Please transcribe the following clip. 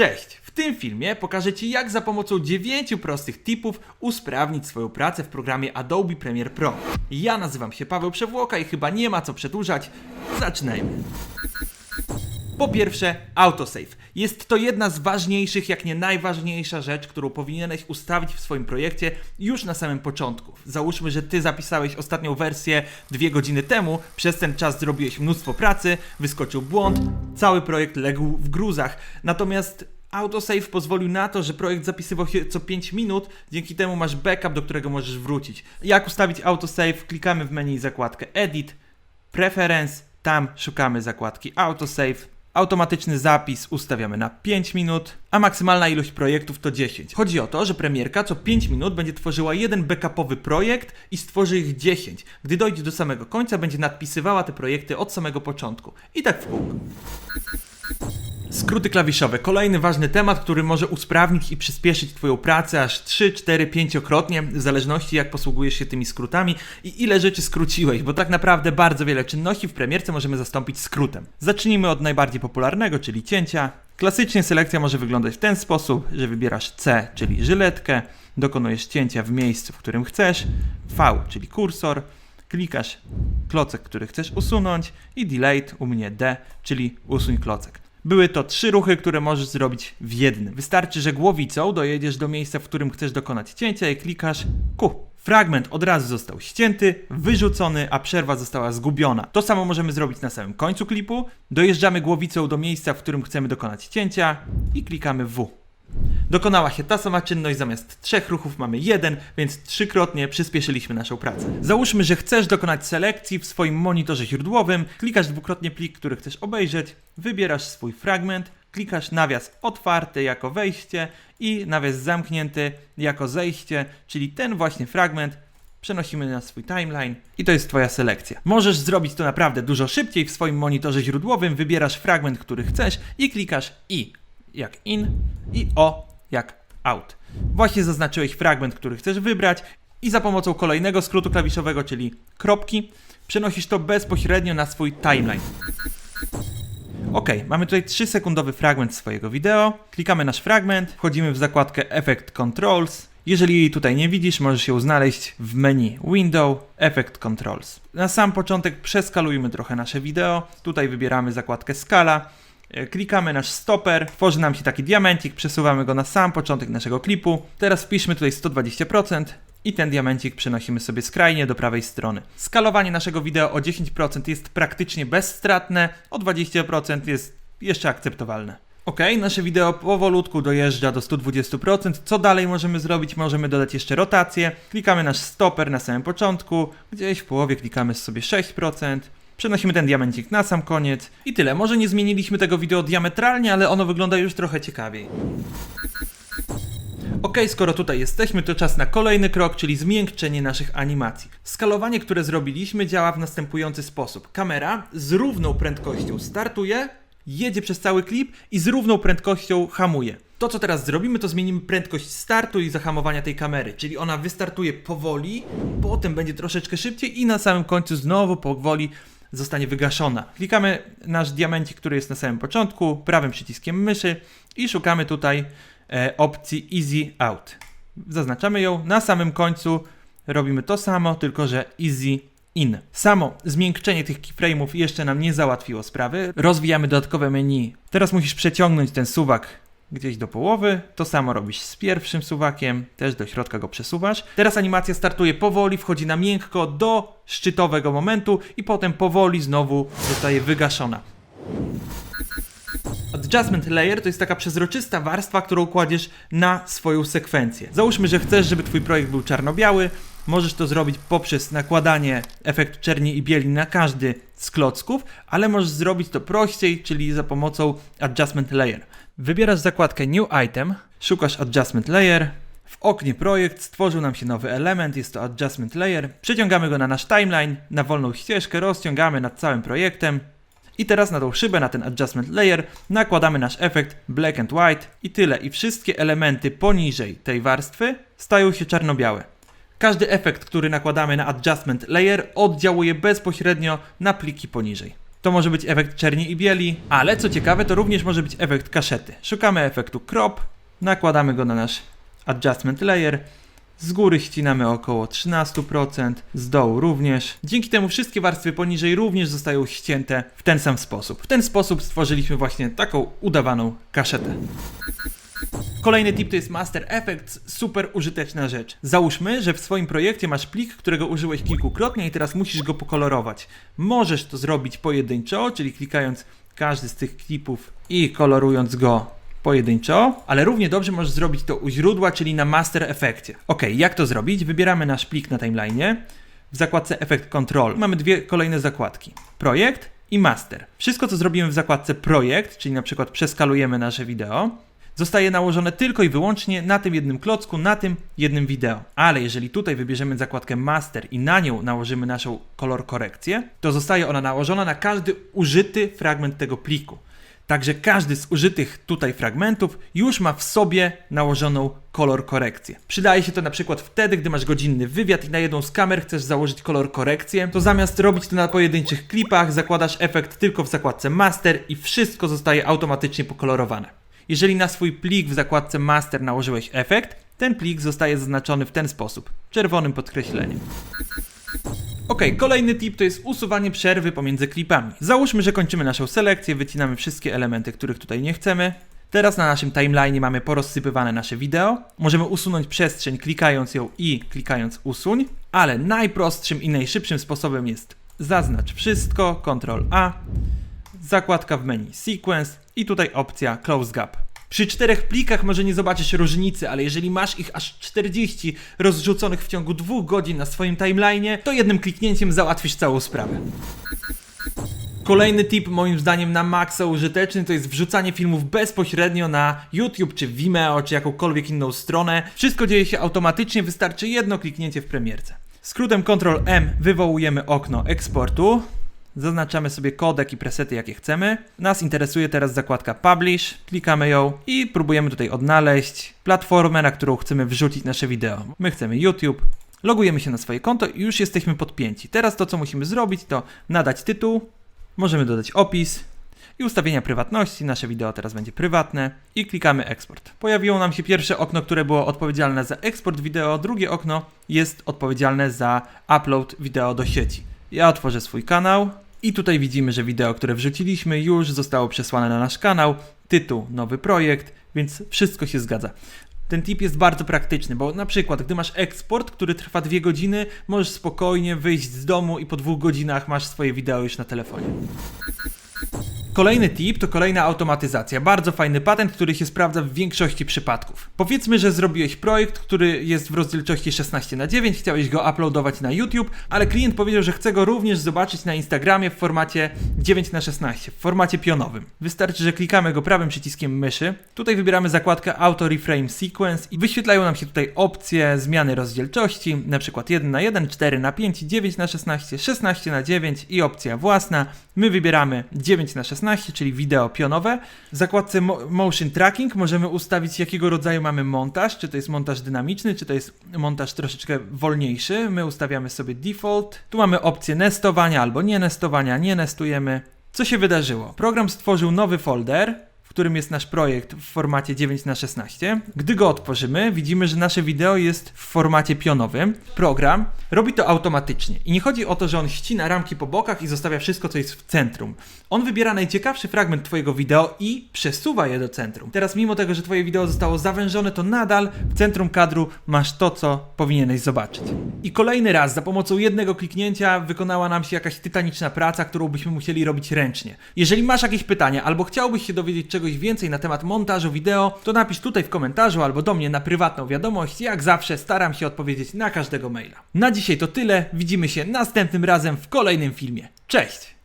Cześć! W tym filmie pokażę Ci jak za pomocą 9 prostych tipów usprawnić swoją pracę w programie Adobe Premiere Pro. Ja nazywam się Paweł Przewłoka i chyba nie ma co przedłużać. Zaczynajmy. Po pierwsze, autosave. Jest to jedna z ważniejszych, jak nie najważniejsza rzecz, którą powinieneś ustawić w swoim projekcie już na samym początku. Załóżmy, że ty zapisałeś ostatnią wersję dwie godziny temu, przez ten czas zrobiłeś mnóstwo pracy, wyskoczył błąd, cały projekt legł w gruzach. Natomiast autosave pozwolił na to, że projekt zapisywał się co 5 minut, dzięki temu masz backup, do którego możesz wrócić. Jak ustawić autosave? Klikamy w menu zakładkę Edit, Preference, tam szukamy zakładki Autosave. Automatyczny zapis ustawiamy na 5 minut, a maksymalna ilość projektów to 10. Chodzi o to, że premierka co 5 minut będzie tworzyła jeden backupowy projekt i stworzy ich 10. Gdy dojdzie do samego końca, będzie nadpisywała te projekty od samego początku. I tak w kółko. Skróty klawiszowe. Kolejny ważny temat, który może usprawnić i przyspieszyć Twoją pracę aż 3, 4, 5-krotnie, w zależności jak posługujesz się tymi skrótami i ile rzeczy skróciłeś, bo tak naprawdę bardzo wiele czynności w premierce możemy zastąpić skrótem. Zacznijmy od najbardziej popularnego, czyli cięcia. Klasycznie selekcja może wyglądać w ten sposób, że wybierasz C, czyli żyletkę, dokonujesz cięcia w miejscu, w którym chcesz, V, czyli kursor, klikasz klocek, który chcesz usunąć i delete u mnie D, czyli usuń klocek. Były to trzy ruchy, które możesz zrobić w jednym. Wystarczy, że głowicą dojedziesz do miejsca, w którym chcesz dokonać cięcia i klikasz Q. Fragment od razu został ścięty, wyrzucony, a przerwa została zgubiona. To samo możemy zrobić na samym końcu klipu. Dojeżdżamy głowicą do miejsca, w którym chcemy dokonać cięcia i klikamy W. Dokonała się ta sama czynność, zamiast trzech ruchów mamy jeden, więc trzykrotnie przyspieszyliśmy naszą pracę. Załóżmy, że chcesz dokonać selekcji w swoim monitorze źródłowym, klikasz dwukrotnie plik, który chcesz obejrzeć, wybierasz swój fragment, klikasz nawias otwarty jako wejście i nawias zamknięty jako zejście, czyli ten właśnie fragment przenosimy na swój timeline i to jest Twoja selekcja. Możesz zrobić to naprawdę dużo szybciej w swoim monitorze źródłowym, wybierasz fragment, który chcesz i klikasz i jak in i o jak out. Właśnie zaznaczyłeś fragment, który chcesz wybrać i za pomocą kolejnego skrótu klawiszowego, czyli kropki, przenosisz to bezpośrednio na swój timeline. Ok, mamy tutaj 3-sekundowy fragment swojego wideo. Klikamy nasz fragment, wchodzimy w zakładkę Effect Controls. Jeżeli tutaj nie widzisz, możesz ją znaleźć w menu Window Effect Controls. Na sam początek przeskalujmy trochę nasze wideo. Tutaj wybieramy zakładkę Skala. E, Klikamy nasz stoper, tworzy nam się taki diamencik, przesuwamy go na sam początek naszego klipu. Teraz wpiszmy tutaj 120% i ten diamencik przenosimy sobie skrajnie do prawej strony. Skalowanie naszego wideo o 10% jest praktycznie bezstratne, o 20% jest jeszcze akceptowalne. Ok, nasze wideo powolutku dojeżdża do 120%. Co dalej możemy zrobić? Możemy dodać jeszcze rotację. Klikamy nasz stoper na samym początku, gdzieś w połowie klikamy sobie 6%. Przenosimy ten diamencik na sam koniec i tyle. Może nie zmieniliśmy tego wideo diametralnie, ale ono wygląda już trochę ciekawiej. Ok, skoro tutaj jesteśmy, to czas na kolejny krok, czyli zmiękczenie naszych animacji. Skalowanie, które zrobiliśmy, działa w następujący sposób. Kamera z równą prędkością startuje, jedzie przez cały klip i z równą prędkością hamuje. To, co teraz zrobimy, to zmienimy prędkość startu i zahamowania tej kamery, czyli ona wystartuje powoli, potem będzie troszeczkę szybciej i na samym końcu znowu powoli zostanie wygaszona. Klikamy nasz diamencik, który jest na samym początku, prawym przyciskiem myszy i szukamy tutaj e, opcji Easy Out. Zaznaczamy ją, na samym końcu robimy to samo, tylko że Easy In. Samo zmiękczenie tych keyframe'ów jeszcze nam nie załatwiło sprawy. Rozwijamy dodatkowe menu. Teraz musisz przeciągnąć ten suwak gdzieś do połowy. To samo robisz z pierwszym suwakiem, też do środka go przesuwasz. Teraz animacja startuje powoli, wchodzi na miękko do szczytowego momentu i potem powoli znowu zostaje wygaszona. Adjustment layer to jest taka przezroczysta warstwa, którą kładziesz na swoją sekwencję. Załóżmy, że chcesz, żeby twój projekt był czarno-biały. Możesz to zrobić poprzez nakładanie efektu czerni i bieli na każdy z klocków, ale możesz zrobić to prościej, czyli za pomocą Adjustment Layer. Wybierasz zakładkę New Item, szukasz Adjustment Layer, w oknie projekt stworzył nam się nowy element, jest to Adjustment Layer. Przeciągamy go na nasz timeline, na wolną ścieżkę, rozciągamy nad całym projektem. I teraz na tą szybę, na ten Adjustment Layer nakładamy nasz efekt Black and White i tyle. I wszystkie elementy poniżej tej warstwy stają się czarno-białe. Każdy efekt, który nakładamy na Adjustment Layer oddziałuje bezpośrednio na pliki poniżej. To może być efekt czerni i bieli, ale co ciekawe, to również może być efekt kaszety. Szukamy efektu crop, nakładamy go na nasz adjustment layer, z góry ścinamy około 13%, z dołu również. Dzięki temu wszystkie warstwy poniżej również zostają ścięte w ten sam sposób. W ten sposób stworzyliśmy właśnie taką udawaną kaszetę. Kolejny tip to jest Master Effects, super użyteczna rzecz. Załóżmy, że w swoim projekcie masz plik, którego użyłeś kilkukrotnie i teraz musisz go pokolorować. Możesz to zrobić pojedynczo, czyli klikając każdy z tych klipów i kolorując go pojedynczo, ale równie dobrze możesz zrobić to u źródła, czyli na Master Efekcie. Ok, jak to zrobić? Wybieramy nasz plik na timeline'ie. W zakładce Efekt Control mamy dwie kolejne zakładki. Projekt i Master. Wszystko, co zrobimy w zakładce Projekt, czyli na przykład przeskalujemy nasze wideo, zostaje nałożone tylko i wyłącznie na tym jednym klocku, na tym jednym wideo. Ale jeżeli tutaj wybierzemy zakładkę Master i na nią nałożymy naszą kolor korekcję, to zostaje ona nałożona na każdy użyty fragment tego pliku. Także każdy z użytych tutaj fragmentów już ma w sobie nałożoną kolor korekcję. Przydaje się to na przykład wtedy, gdy masz godzinny wywiad i na jedną z kamer chcesz założyć kolor korekcję, to zamiast robić to na pojedynczych klipach, zakładasz efekt tylko w zakładce Master i wszystko zostaje automatycznie pokolorowane. Jeżeli na swój plik w zakładce Master nałożyłeś efekt, ten plik zostaje zaznaczony w ten sposób, czerwonym podkreśleniem. Ok, kolejny tip to jest usuwanie przerwy pomiędzy klipami. Załóżmy, że kończymy naszą selekcję, wycinamy wszystkie elementy, których tutaj nie chcemy. Teraz na naszym timeline mamy porozsypywane nasze wideo. Możemy usunąć przestrzeń klikając ją i klikając usuń, ale najprostszym i najszybszym sposobem jest zaznacz wszystko, Ctrl A, zakładka w menu Sequence i tutaj opcja Close Gap. Przy czterech plikach może nie zobaczysz różnicy, ale jeżeli masz ich aż 40 rozrzuconych w ciągu dwóch godzin na swoim timeline'ie, to jednym kliknięciem załatwisz całą sprawę. Kolejny tip moim zdaniem na maksa użyteczny to jest wrzucanie filmów bezpośrednio na YouTube czy Vimeo czy jakąkolwiek inną stronę. Wszystko dzieje się automatycznie, wystarczy jedno kliknięcie w premierce. Skrótem Ctrl M wywołujemy okno eksportu. Zaznaczamy sobie kodek i presety jakie chcemy. Nas interesuje teraz zakładka Publish. Klikamy ją i próbujemy tutaj odnaleźć platformę, na którą chcemy wrzucić nasze wideo. My chcemy YouTube. Logujemy się na swoje konto i już jesteśmy podpięci. Teraz to co musimy zrobić to nadać tytuł, możemy dodać opis i ustawienia prywatności. Nasze wideo teraz będzie prywatne i klikamy eksport. Pojawiło nam się pierwsze okno, które było odpowiedzialne za eksport wideo, drugie okno jest odpowiedzialne za upload wideo do sieci. Ja otworzę swój kanał i tutaj widzimy, że wideo, które wrzuciliśmy już zostało przesłane na nasz kanał. Tytuł, nowy projekt, więc wszystko się zgadza. Ten tip jest bardzo praktyczny, bo na przykład, gdy masz eksport, który trwa dwie godziny, możesz spokojnie wyjść z domu i po dwóch godzinach masz swoje wideo już na telefonie. Kolejny tip to kolejna automatyzacja. Bardzo fajny patent, który się sprawdza w większości przypadków. Powiedzmy, że zrobiłeś projekt, który jest w rozdzielczości 16 na 9 chciałeś go uploadować na YouTube, ale klient powiedział, że chce go również zobaczyć na Instagramie w formacie 9 na 16 w formacie pionowym. Wystarczy, że klikamy go prawym przyciskiem myszy. Tutaj wybieramy zakładkę Auto Reframe Sequence i wyświetlają nam się tutaj opcje zmiany rozdzielczości, na przykład 1 na 1, 4 na 5, 9 na 16, 16 na 9 i opcja własna. My wybieramy 9 na 16, czyli wideo pionowe. W zakładce mo Motion Tracking możemy ustawić jakiego rodzaju mamy montaż, czy to jest montaż dynamiczny, czy to jest montaż troszeczkę wolniejszy. My ustawiamy sobie default. Tu mamy opcję nestowania albo nie nestowania, nie nestujemy. Co się wydarzyło? Program stworzył nowy folder, w którym jest nasz projekt w formacie 9 na 16 Gdy go otworzymy, widzimy, że nasze wideo jest w formacie pionowym. Program robi to automatycznie. I nie chodzi o to, że on ścina ramki po bokach i zostawia wszystko, co jest w centrum. On wybiera najciekawszy fragment Twojego wideo i przesuwa je do centrum. Teraz, mimo tego, że Twoje wideo zostało zawężone, to nadal w centrum kadru masz to, co powinieneś zobaczyć. I kolejny raz, za pomocą jednego kliknięcia, wykonała nam się jakaś tytaniczna praca, którą byśmy musieli robić ręcznie. Jeżeli masz jakieś pytania albo chciałbyś się dowiedzieć czegoś więcej na temat montażu wideo, to napisz tutaj w komentarzu albo do mnie na prywatną wiadomość. Jak zawsze staram się odpowiedzieć na każdego maila. Na dzisiaj to tyle. Widzimy się następnym razem w kolejnym filmie. Cześć!